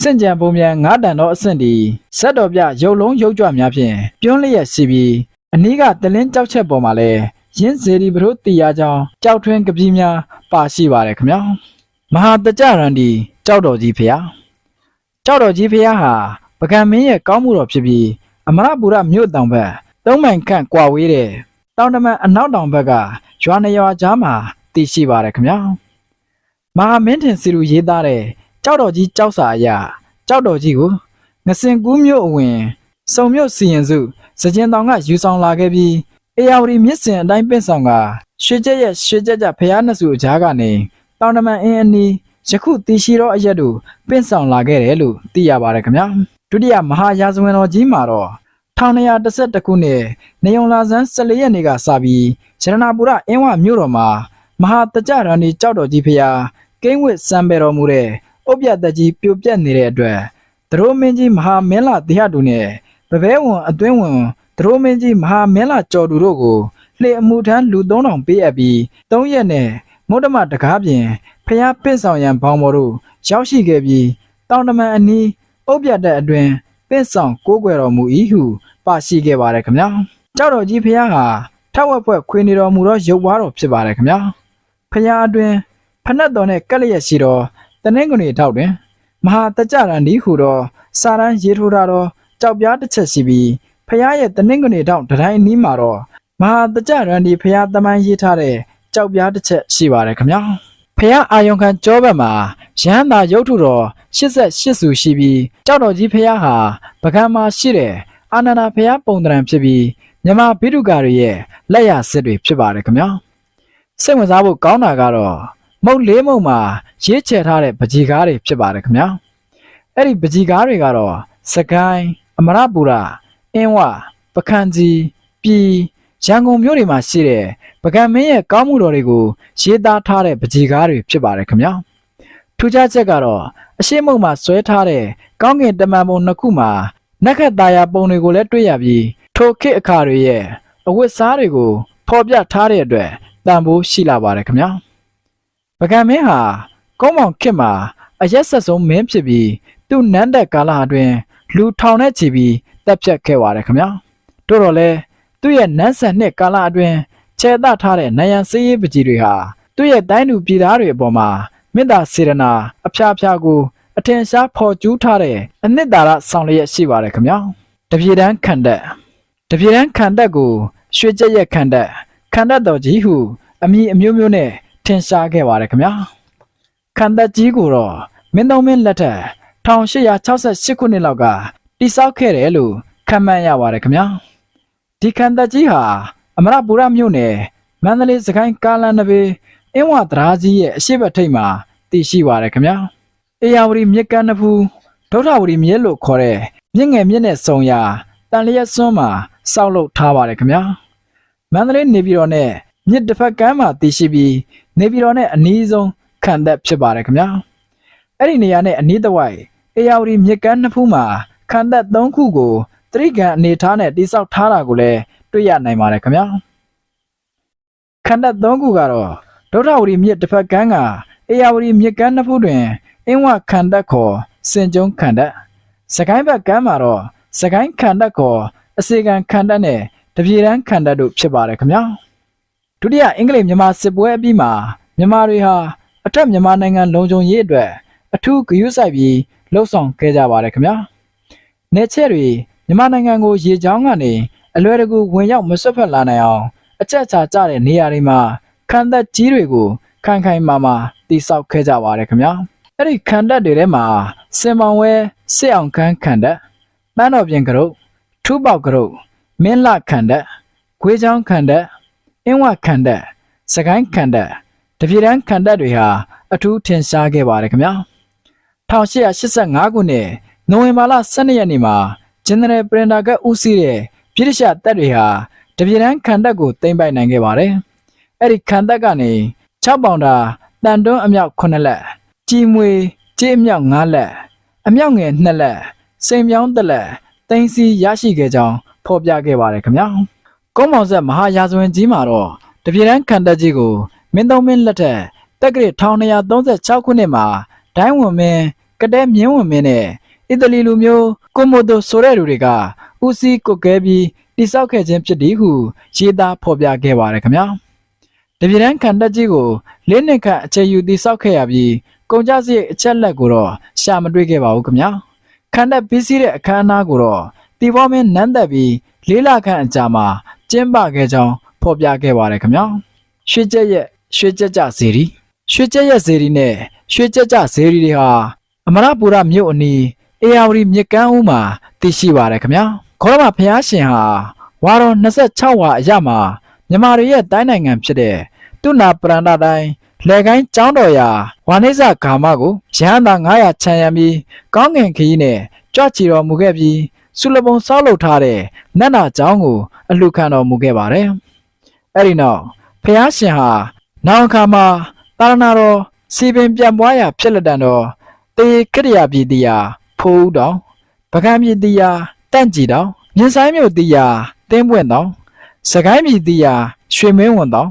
စင့်ကြံပုံမြန်9တန်တော်အဆင့်ဒီဇက်တော်ပြရုပ်လုံးရုပ်ကြွများဖြင့်ပြုံးလျက်ရှိပြီးအနီးကတလင်းကြောက်ချက်ပေါ်မှာလဲရင်းစေဒီဘုရတီယာကြောင့်ကြောက်ထွင်းကပီးများပါရှိပါတယ်ခင်ဗျာမဟာတကြရန်ဒီကြောက်တော်ကြီးဖေဟာကြောက်တော်ကြီးဖေဟာပကံမင်းရဲ့ကောင်းမှုတော်ဖြစ်ပြီးအမရပူရမြို့တောင်ဘက်သုံးမိုင်ခန့်ကွာဝေးတဲ့တောင်တမန်အနောက်တောင်ဘက်ကရွာနေရွာကြားမှာတည်ရှိပါတယ်ခင်ဗျာမဟာမင်းထင်စီလူရေးသားတဲ့ကြောက်တော်ကြီးကြောက်စာအရာကြောက်တော်ကြီးကိုငစင်ကူးမြို့အဝင်စုံမြို့စီရင်စုစကြင်တောင်ကယူဆောင်လာခဲ့ပြီးအေယာဝတီမြစ်စင်အတိုင်းပင့်ဆောင်ကရွှေကျက်ရဲ့ရွှေကျက်ကြဖျားနှစုအကြားကနေတောင်တမန်အင်းအနီး ယခုတည်ရှိသောအရက်တို့ပင့်ဆောင်လာခဲ့တယ်လို့သိရပါတယ်ခင်ဗျာဒုတိယမဟာရာဇဝင်တော်ကြီးမှာတော့1212ခုနှစ်နေုံလာဆန်း14ရက်နေ့ကစပြီးရတနာပူရအင်းဝမြို့တော်မှာမဟာတကြရန်ဒီကြောက်တော်ကြီးဖျားကိန်းဝစ်စံပေတော်မူတဲ့အုတ်ပြတ်သက်ကြီးပြိုပြက်နေတဲ့အတွက်သရိုးမင်းကြီးမဟာမင်းလာတရားတူနဲ့ဗဘဲဝန်အတွင်းဝန်သရိုးမင်းကြီးမဟာမင်းလာကျော်သူတို့ကိုလှေအမှုထမ်းလူ3000ပေးအပ်ပြီး3ရက်နဲ့ မုဒ္ဓမတကားပြင်ဖျားပင့်ဆောင်ရန်ဘောင်ပေါ်တို့ရောက်ရှိခဲ့ပြီးတောင်တမန်အနီးအုတ်ပြတ်တဲ့အတွင်ပင့်ဆောင်ကိုးကွယ်တော်မူ၏ဟုပါရှိခဲ့ပါတယ်ခင်ဗျာကြောက်တော်ကြီးဖျားဟာထက်ဝက်ဖွဲ့ခွေနေတော်မူသောရုပ်ဝါတော်ဖြစ်ပါတယ်ခင်ဗျာဖျားအတွင်ဖနက်တော်နဲ့ကက်လျက်ရှိတော်တနင်္ဂနွေထောက်တွင်မဟာတကြရန်ဒီဟုသောစာရန်ရေးထိုးထားသောကြောက်ပြားတစ်ချက်ရှိပြီးဖျားရဲ့တနင်္ဂနွေထောက်တတိုင်းအနီးမှာတော့မဟာတကြရန်ဒီဖျားတမန်ရေးထားတဲ့ ကြောက်ပြားတစ်ချက်ရှိပါတယ်ခင်ဗျာဖျားအာယုံခံကြောဘက်မှာရဟန္တာရုပ်ထုတော်88ဆူရှိပြီးကြောက်တော်ကြီးဖျားဟာပကံမှာရှိတဲ့အာနန္ဒာဖျားပုံတံဖြစ်ပြီးမြမဘိဓုကာတွေရဲ့လက်ရစစ်တွေဖြစ်ပါတယ်ခင်ဗျာစိတ်ဝင်စားဖို့ကောင်းတာကတော့မုတ်လေးမုတ်မှာရေးချယ်ထားတဲ့ပကြီကားတွေဖြစ်ပါတယ်ခင်ဗျာအဲ့ဒီပကြီကားတွေကတော့စကိုင်းအမရပူရအင်းဝပခန်းကြီးပြည် ရန်ကုန်မြို့တွေမှာရှိတဲ့ပကံမင်းရဲ့ကောင်းမှုတော်တွေကိုရေးသားထားတဲ့ပကြီကားတွေဖြစ်ပါတယ်ခင်ဗျာထူးခြားချက်ကတော့အရှိမုတ်မှာဆွဲထားတဲ့ကောင်းကင်တမန်ပုံနှစ်ခုမှာနက္ခတ်သားရပုံတွေကိုလည်းတွေ့ရပြီးထိုခေတ်အခါတွေရဲ့အဝတ်စားတွေကိုဖော်ပြထားတဲ့အတွက်တန်ဖိုးရှိလာပါတယ်ခင်ဗျာပကံမင်းဟာကုန်းမောင်ခေတ်မှာအရက်ဆက်ဆုံးမင်းဖြစ်ပြီးသူ့နန်းသက်ကာလအတွင်းလူထောင်နဲ့ချီပြီးတပ်ဖြတ်ခဲ့ပါတယ်ခင်ဗျာတို့တော့လဲ သူ့ရဲ့နန်းဆန်နှစ်ကာလအတွင်းခြေသထားတဲ့နိုင်ရန်စည်းရေးပကြီးတွေဟာသူ့ရဲ့တိုင်းသူပြည်သားတွေအပေါ်မှာမေတ္တာစေရနာအဖျားဖျားကိုအထင်ရှားဖော်ကျူးထားတဲ့အနှစ်သာရဆောင်လျက်ရှိပါတယ်ခင်ဗျာတပြေတန်းခန္တက်တပြေတန်းခန္တက်ကိုရွှေကြက်ရက်ခန္တက်ခန္တက်တော်ကြီးဟုအမည်အမျိုးမျိုးနဲ့ထင်ရှားခဲ့ပါတယ်ခင်ဗျာခန္တက်ကြီးကိုတော့မင်းတော်မင်းလက်ထက်1868ခုနှစ်လောက်ကတိစောက်ခဲ့တယ်လို့ခန့်မှန်းရပါတယ်ခင်ဗျာ ဒီခန္တက်ကြီးဟာအမရပူရမြို့နယ်မန္တလေးစကိုင်းကားလမ်းနဘေးအင်းဝတရာကြီးရဲ့အရှိတ်ဘက်ထိပ်မှာသိရှိပါရခင်ဗျာအေယာဝတီမြစ်ကမ်းနှစ်ဖူးဒုထဝတီမြစ်လို့ခေါ်တဲ့မြစ်ငယ်မြစ်နဲ့ဆုံရာတန်လျက်စွန်းမှာစောက်လုပ်ထားပါရခင်ဗျာမန္တလေးနေပြည်တော်နဲ့မြစ်တစ်ဖက်ကမ်းမှာတည်ရှိပြီးနေပြည်တော်နဲ့အနီးဆုံးခံသက်ဖြစ်ပါရခင်ဗျာအဲ့ဒီနေရာနဲ့အနီးတစ်ဝိုက်အေယာဝတီမြစ်ကမ်းနှစ်ဖူးမှာခံသက်၃ခုကို တရိကန်အနေထားနဲ့တိစောက်ထားတာကိုလည်းတွေ့ရနိုင်ပါတယ်ခင်ဗျာခန္ဓာ၃ခုကတော့ဒုထဝတီမြစ်တစ်ဖက်ကမ်းကအေယာဝတီမြစ်ကမ်းနှစ်ဖူးတွင်အင်းဝခန္ဓာခေါ်စင်ကျုံခန္ဓာစကိုင်းဘက်ကမ်းမှာတော့စကိုင်းခန္ဓာခေါ်အစေခံခန္ဓာနဲ့တပြေတန်းခန္ဓာတို့ဖြစ်ပါတယ်ခင်ဗျာဒုတိယအင်္ဂလိပ်မြန်မာစစ်ပွဲအပြီးမှာမြန်မာတွေဟာအထက်မြန်မာနိုင်ငံလုံခြုံရေးအတွက်အထူးဂရုစိုက်ပြီးလှုပ်ဆောင်ခဲ့ကြပါတယ်ခင်ဗျာနေချက်တွေ မြန်မာနိုင်ငံကိုရေချောင်းကနေအလွယ်တကူဝင်ရောက်မဆွတ်ဖက်လာနိုင်အောင်အကြက်ချာကျတဲ့နေရာတွေမှာခံသက်ကြီးတွေကိုခိုင်ခိုင်မာမာတိဆောက်ခဲ့ကြပါတယ်ခင်ဗျာအဲ့ဒီခံသက်တွေထဲမှာစင်မောင်ဝဲစစ်အောင်ခန်းခံသက်ပန်းတော်ပြင်ကရုတ်ထူးပေါကရုတ်မင်းလခံသက်ဂွေးချောင်းခံသက်အင်းဝခံသက်စကိုင်းခံသက်တပြေတန်းခံသက်တွေဟာအထူးထင်ရှားခဲ့ပါတယ်ခင်ဗျာ1885ခုနှစ်နိုဝင်ဘာလ12ရက်နေ့မှာ ဂျန်နရယ်ပရင်တာကဦးစီးတဲ့ပြည်ထရှာတပ်တွေဟာတပြေတန်းခံတပ်ကိုသိမ်းပိုက်နိုင်ခဲ့ပါတယ်။အဲ့ဒီခံတပ်ကနေ6ပေါင်တာတန်တွန်းအမြောက်9လက်ကြီးမွေကြီးအမြောက်9လက်အမြောက်ငယ်2လက်စိန်ပြောင်းတစ်လက်သိမ်းစီရရှိခဲ့ကြောင်းဖော်ပြခဲ့ပါတယ်ခင်ဗျာ။ကုန်းမောင်ဆက်မဟာရာဇဝင်ကြီးမှာတော့တပြေတန်းခံတပ်ကြီးကိုမင်းသုံးမင်းလက်ထက်တက္ကရာ1236ခုနှစ်မှာဒိုင်းဝင်မင်းကတဲ့မြင်းဝင်မင်းနဲ့အီတလီလူမျိုး ကိုမိုတိုဆိုတဲ့လူတွေကဦးစီးကုတ်ကဲပြီးတိစောက်ခဲ့ခြင်းဖြစ်သည်ဟုရေးသားဖော်ပြခဲ့ပါတယ်ခင်ဗျာတပြည်တန်းခံတက်ကြီးကိုလေးနှစ်ခန့်အခြေယူတိစောက်ခဲ့ရပြီးကုန်ကြစရိတ်အချက်လက်ကိုတော့ရှာမတွေ့ခဲ့ပါဘူးခင်ဗျာခံတက်ပြီးစီးတဲ့အခမ်းအနားကိုတော့တီဘောမင်းနန်းသက်ပြီးလေးလခန့်အကြာမှာကျင်းပခဲ့ကြောင်းဖော်ပြခဲ့ပါတယ်ခင်ဗျာရွှေကျက်ရဲ့ရွှေကျက်ကြဇေရီရွှေကျက်ရဲ့ဇေရီနဲ့ရွှေကျက်ကြဇေရီတွေဟာအမရပူရမြို့အနီး အေယာဝတီမြစ်ကမ်းဦးမှာတည်ရှိပါတယ်ခင်ဗျာခေါရမဘုရားရှင်ဟာဝါတော်26ဝါအရမှာမြန်မာတွေရဲ့တိုင်းနိုင်ငံဖြစ်တဲ့တုနာပရန္တတိုင်းလေကိုင်းကျောင်းတော်ရာဝါနိဇဂါမကိုရဟန္တာ900ခြံရံပြီးကောင်းငင်ခရီးနဲ့ကြွချီတော်မူခဲ့ပြီးဆုလပုံဆောက်လုပ်ထားတဲ့နတ်နာကျောင်းကို အလှခံတော်မူခဲ့ပါတယ်အဲ့ဒီနောက်ဘုရားရှင်ဟာနောက်အခါမှာတာရဏတော်စီပင်ပြန်ပွားရာဖြစ်လက်တံတော်တေခရယာပြည်တရား ဖိုးဦးတောင်ပကံပြည်တရားတန့်ကြည်တောင်မြင်းဆိုင်မြို့တရားတင်းပွင့်တောင်စကိုင်းပြည်တရားရွှေမင်းဝန်တောင်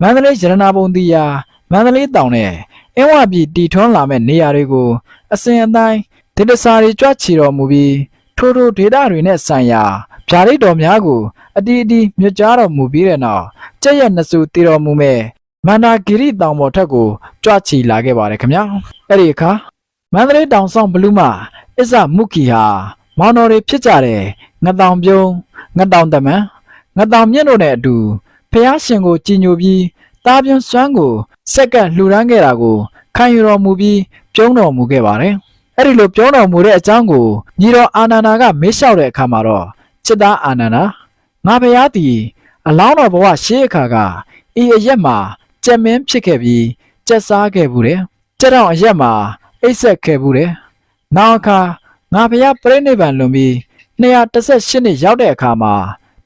မန္တလေးရတနာပုံတရားမန္တလေးတောင်နဲ့အင်းဝပြည်တီထွန်းလာမဲ့နေရာတွေကိုအစဉ်အတိုင်းဒေသစာတွေကြွချီတော်မူပြီးထိုးထိုးဒေတာတွေနဲ့ဆိုင်ရာဗျာဒိတ်တော်များကိုအတီးအတီးမြွကြားတော်မူပြီးတဲ့နောက်ကြက်ရက်နှစုတည်တော်မူမဲ့မန္တာဂိရိတောင်ပေါ်ထက်ကိုကြွချီလာခဲ့ပါတယ်ခင်ဗျာအဲ့ဒီအခါ မန္တလေးတောင်ဆောင်ဘလူးမအစ္ဆမုခီဟာမောင်တော်တွေဖြစ်ကြတဲ့ငတောင်ပြုံးငတောင်တမန်ငတောင်မြင့်တို့နဲ့အတူဖះရှင်ကိုကြည်ညိုပြီးတားပြင်းစွမ်းကိုစက်ကပ်လှူဒန်းခဲ့တာကိုခံယူတော်မူပြီးပြုံးတော်မူခဲ့ပါတယ်အဲ့ဒီလိုပြုံးတော်မူတဲ့အကြောင်းကိုညီတော်အာနန္ဒာကမေးလျှောက်တဲ့အခါမှာတော့จิตသားအာနန္ဒာငါဖះတည်အလောင်းတော်ဘဝရှေးအခါကဤအရက်မှာကြက်မင်းဖြစ်ခဲ့ပြီးကြက်စားခဲ့ဘူးတယ်ကြက်တော့အရက်မှာ အိတ်ဆက်ခဲ့ဘူးတယ်နောက်အခါငါဖះပြိဋိဘံလွန်ပြီး218နှစ်ရောက်တဲ့အခါမှာ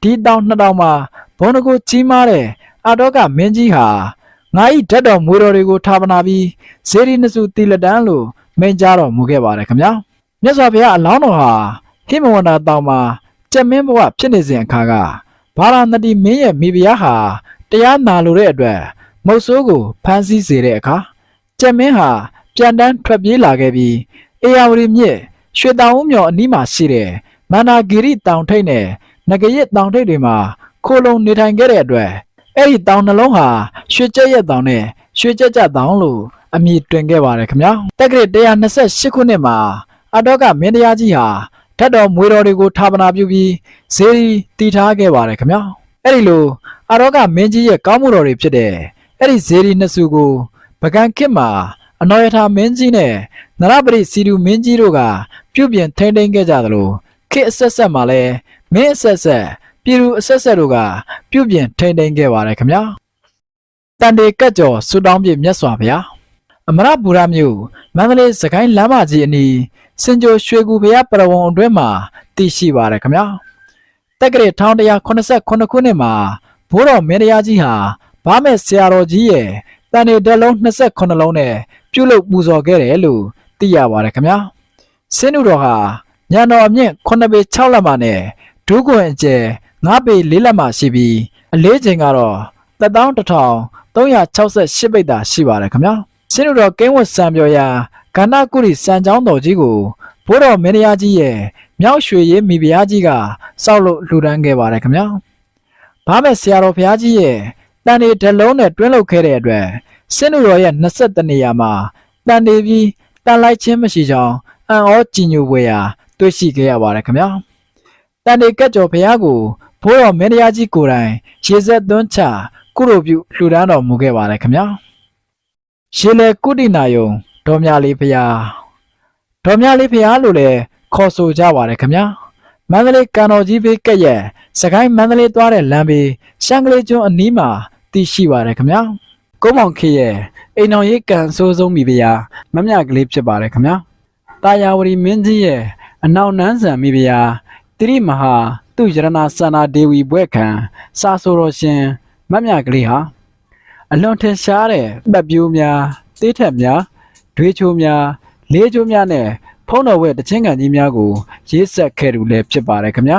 ဒီတောင်နှစ်တောင်မှာဘုန်းတကူကြီးမားတဲ့အတောကမင်းကြီးဟာငါဤဓာတ်တော်မူတော်တွေကိုဌာပနာပြီးဇေဒီနစုတီလတန်းလို့မိန့်ကြားတော်မူခဲ့ပါတယ်ခင်ဗျာမြတ်စွာဘုရားအလောင်းတော်ဟာဟိမဝန္တာတောင်မှာကြက်မင်းဘဝဖြစ်နေစဉ်အခါကဘာရာနတိမင်းရဲ့မိဖုရားဟာတရားနာလိုတဲ့အတွက်မုတ်ဆိုးကိုဖမ်းဆီးစေတဲ့အခါကြက်မင်းဟာ ပြန်တန်းထွက်ပြေးလာခဲ့ပြီးအေယာဝတီမြစ်ရွှေတောင်ဦးမြော်အနီးမှာရှိတဲ့မန္နာဂီရိတောင်ထိပ်နဲ့ငကရစ်တောင်ထိပ်တွေမှာခိုလုံနေထိုင်ခဲ့တဲ့အတွက်အဲ့ဒီတောင်နှလုံးဟာရွှေကျက်ရက်တောင်နဲ့ရွှေကျက်ကြတောင်လို့အမည်တွင်ခဲ့ပါတယ်ခင်ဗျာတက္ကရာ128ခုနှစ်မှာအတောကမင်းတရားကြီးဟာထတ်တော်မွေတော်တွေကိုဌာပနာပြုပြီးဇေဒီတည်ထားခဲ့ပါတယ်ခင်ဗျာအဲ့ဒီလိုအတောကမင်းကြီးရဲ့ကောင်းမှုတော်တွေဖြစ်တဲ့အဲ့ဒီဇေဒီနှစ်စုကိုပကံခေတ်မှာ အနော်ယထာမင်းကြီးနဲ့နရပရိစီတူမင်းကြီးတို့ကပြုပြင်ထိန်းသိမ်းခဲ့ကြသလိုခေတ်အဆက်ဆက်မှာလည်းမင်းအဆက်ဆက်ပြည်သူအဆက်ဆက်တို့ကပြုပြင်ထိန်းသိမ်းခဲ့ပါတယ်ခင်ဗျာတန်တေကတ်ကျော်ဆူတောင်းပြမြတ်စွာဘုရားအမရပူရမြို့မန္တလေးစကိုင်းလမ်းမကြီးအနီးစင်ကြိုရွှေကူဘုရားပရဝုံအတွင်းမှာတည်ရှိပါတယ်ခင်ဗျာတက္ကရာ1189ခုနှစ်မှာဘိုးတော်မင်းတရားကြီးဟာဗာမဲ့ဆရာတော်ကြီးရဲ့တန်နေတက်လုံး28လုံးနဲ့ ပြုလုပ်ပူဇော်ခဲ့တယ်လို့သိရပါတယ်ခင်ဗျာစင်းနုတော်ဟာညံတော်အမြင့်9ပေ6လက်မှနဲ့ဒုကွင်အကျယ်9ပေ4လက်မှရှိပြီးအလေးချိန်ကတော့11368ပိတ်တာရှိပါတယ်ခင်ဗျာစင်းနုတော်ကင်းဝတ်စံပြောရာကန္နကုရီစံချောင်းတော်ကြီးကိုဘိုးတော်မင်းတရားကြီးရဲ့မြောက်ရွှေရည်မိဖုရားကြီးကစောက်လို့လှူဒန်းခဲ့ပါတယ်ခင်ဗျာဘာမဲ့ဆရာတော်ဘုရားကြီးရဲ့တန်နေဓလုံးနဲ့တွင်းလုပ်ခဲ့တဲ့အတွက် စင်းနုတော်ရဲ့22နေရာမှာတန်နေပြီးတန်လိုက်ခြင်းမရှိကြောင်းအံ့ဩကြည်ညိုဝေရာတွေ့ရှိခဲ့ရပါတယ်ခင်ဗျာတန်နေကက်ကျော်ဘုရားကိုဘိုးတော်မင်းတရားကြီးကိုယ်တိုင်ရေဆက်သွန်းချကုလိုပြုလှူဒန်းတော်မူခဲ့ပါတယ်ခင်ဗျာရေလေကုတိနာယုံဒေါ်မြလေးဘုရားဒေါ်မြလေးဘုရားလို့လည်းခေါ်ဆိုကြပါတယ်ခင်ဗျာမန္တလေးကံတော်ကြီးဘေးကက်ရဲ့စကိုင်းမန္တလေးသွားတဲ့လမ်းဘေးရှန်ကလေးကျွန်းအနီးမှာတည်ရှိပါတယ်ခင်ဗျာ ကုန်းမောင်ခေရဲ့အိမ်တော်ရေးကံအဆိုးဆုံးမိဖုရားမမြကလေးဖြစ်ပါတယ်ခင်ဗျာတာယာဝတီမင်းကြီးရဲ့အနောက်နန်းဆန်မိဖုရားတိရိမဟာသူရဏနာစန္နာဒေဝီဘွဲ့ခံစာဆိုတော်ရှင်မမြကလေးဟာအလွန်ထင်ရှားတဲ့ပတ်ပြိုးများတေးထက်များဒွေးချိုးများလေးချိုးများနဲ့ဖုံးတော်ဝဲတချင်းကန်ကြီးများကိုရေးဆက်ခဲ့သူလည်းဖြစ်ပါတယ်ခင်ဗျာ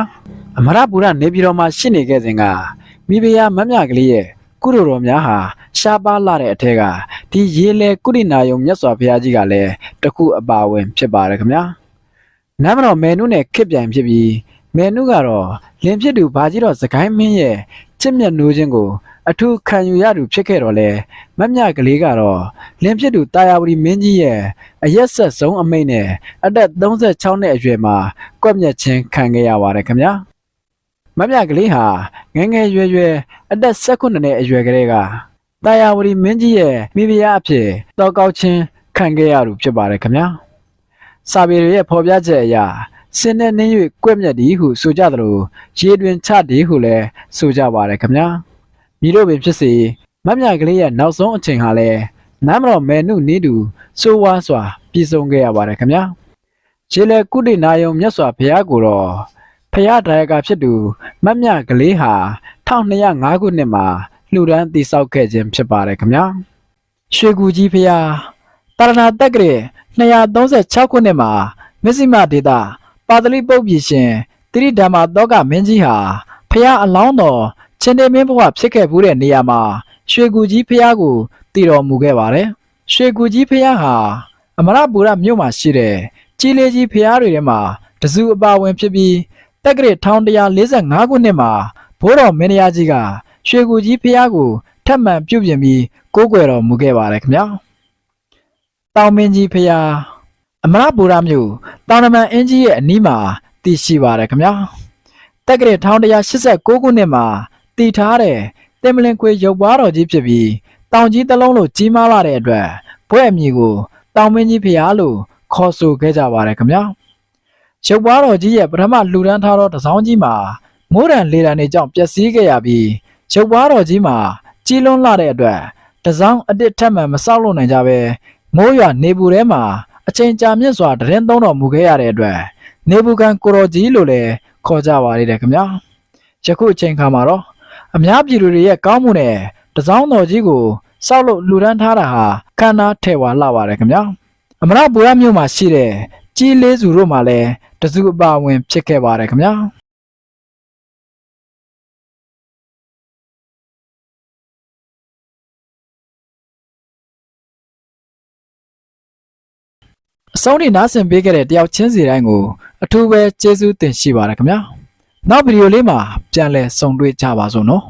အမရပူရနေပြည်တော်မှာရှိနေခဲ့စဉ်ကမိဖုရားမမြကလေးရဲ့ ကုသိုလ်တော်များဟာရှားပါလာတဲ့အထက်ကဒီရေလေကုဋိနာယုံမြတ်စွာဘုရားကြီးကလည်းတခုအပါဝင်ဖြစ်ပါတယ်ခင်ဗျာနမ်းမတော်မဲနုနဲ့ခစ်ပြိုင်ဖြစ်ပြီးမဲနုကတော့လင်ဖြစ်သူဘာကြီးတော်စကိုင်းမင်းရဲ့ချစ်မြတ်နိုးခြင်းကို အထူးခံယူရသူဖြစ်ခဲ့တော့လေမမြကလေးကတော့လင်ဖြစ်သူတာယာဝတီမင်းကြီးရဲ့အရက်ဆက်ဆုံးအမိတ်နဲ့အသက်36နှစ်အရွယ်မှာကွက်မြက်ခြင်းခံခဲ့ရပါတယ်ခင်ဗျာ မမြကလေးဟာငယ်ငယ်ရွယ်ရွယ်အသက်16နှစ်အရွယ်ကလေးကတာယာဝတီမင်းကြီးရဲ့မိဖုရားအဖြစ်တောက်ကောက်ခြင်းခံခဲ့ရသူဖြစ်ပါတယ်ခင်ဗျာစာပေတွေရဲ့ဖော်ပြချက်အရစင်းနဲ့နှင်း၍ကွက်မြက်သည်ဟုဆိုကြသလိုရေတွင်ချသည်ဟုလည်းဆိုကြပါတယ်ခင်ဗျာမိတို့ပင်ဖြစ်စေမမြကလေးရဲ့နောက်ဆုံးအချိန်ဟာလည်းနမ်းမတော်မဲနုနီးတူစိုးဝါးစွာပြည်ဆုံးခဲ့ရပါတယ်ခင်ဗျာခြေလေကုဋိနာယုံမြတ်စွာဘုရားကိုတော့ ဖရာဒါယကဖြစ်သူမမြကလေးဟာ1205ခုနှစ်မှာလှူဒန်းတည်ဆောက်ခဲ့ခြင်းဖြစ်ပါတယ်ခင်ဗျာရွှေကူကြီးဖရာတာရဏတက်ကရေ236ခုနှစ်မှာမစ္စည်းမဒေတာပါတလိပုတ်ပြည်ရှင်တိရိဓမ္မသောကမင်းကြီးဟာဖရာအလောင်းတော်ချင်းနေမင်းဘဝဖြစ်ခဲ့ဘူးတဲ့နေရာမှာရွှေကူကြီးဖရာကိုတည်တော်မူခဲ့ပါတယ်ရွှေကူကြီးဖရာဟာအမရပူရမြို့မှာရှိတဲ့ကြီးလေးကြီးဖရာတွေထဲမှာတစုအပါဝင်ဖြစ်ပြီး တက္ကရာ1145ခုနှစ်မှာဘိုးတော်မင်းတရားကြီးကရွှေကူကြီးဖရာကိုထပ်မံပြုပြင်ပြီးကိုးကွယ်တော်မူခဲ့ပါတယ်ခင်ဗျာတောင်မင်းကြီးဖရာအမရပူရမြို့တောင်တမန်အင်းကြီးရဲ့အနီးမှာတည်ရှိပါတယ်ခင်ဗျာတက္ကရာ1189ခုနှစ်မှာတည်ထားတဲ့တင်မလင်ခွေရုပ်ပွားတော်ကြီးဖြစ်ပြီးတောင်ကြီးတစ်လုံးလို့ကြီးမားလာတဲ့အတွက်ဘွဲ့အမည်ကိုတောင်မင်းကြီးဖရာလို့ခေါ်ဆိုခဲ့ကြပါတယ်ခင်ဗျာ ရုပ်ပွားတော်ကြီးရဲ့ပထမလှူဒန်းထားသောတစောင်းကြီးမှာမိုးရံလေတံတွေကြောင့်ပျက်စီးခဲ့ရပြီးရုပ်ပွားတော်ကြီးမှာကြီးလွန်းလာတဲ့အတွက်တစောင်းအတစ်ထက်မှမဆောက်လို့နိုင်ကြပဲမိုးရွာနေပူထဲမှာအချိန်ကြာမြင့်စွာတရင်သုံးတော်မူခဲ့ရတဲ့အတွက်နေပူကန်ကိုရောကြီးလို့လည်းခေါ်ကြပါသေးတယ်ခင်ဗျာယခုအချိန်ခါမှာတော့အများပြည်သူတွေရဲ့ကောင်းမှုနဲ့တစောင်းတော်ကြီးကိုစောက်လို့လူဒန်းထားတာဟာခန္ဓာထဲဝါလာပါတယ်ခင်ဗျာအမရပူရမြို့မှာရှိတဲ့ကြီးလေးစုတို့မှာလည်း တစုအပါဝင်ဖြစ်ခဲ့ပါတယ်ခင်ဗျာအဆုံးထိနားဆင်ပေးခဲ့တဲ့တယောက်ချင်းစီတိုင်းကိုအထူးပဲကျေးဇူးတင်ရှိပါတယ်ခင်ဗျာနောက်ဗီဒီယိုလေးမှာပြန်လည်ဆုံတွေ့ကြပါစို့နော်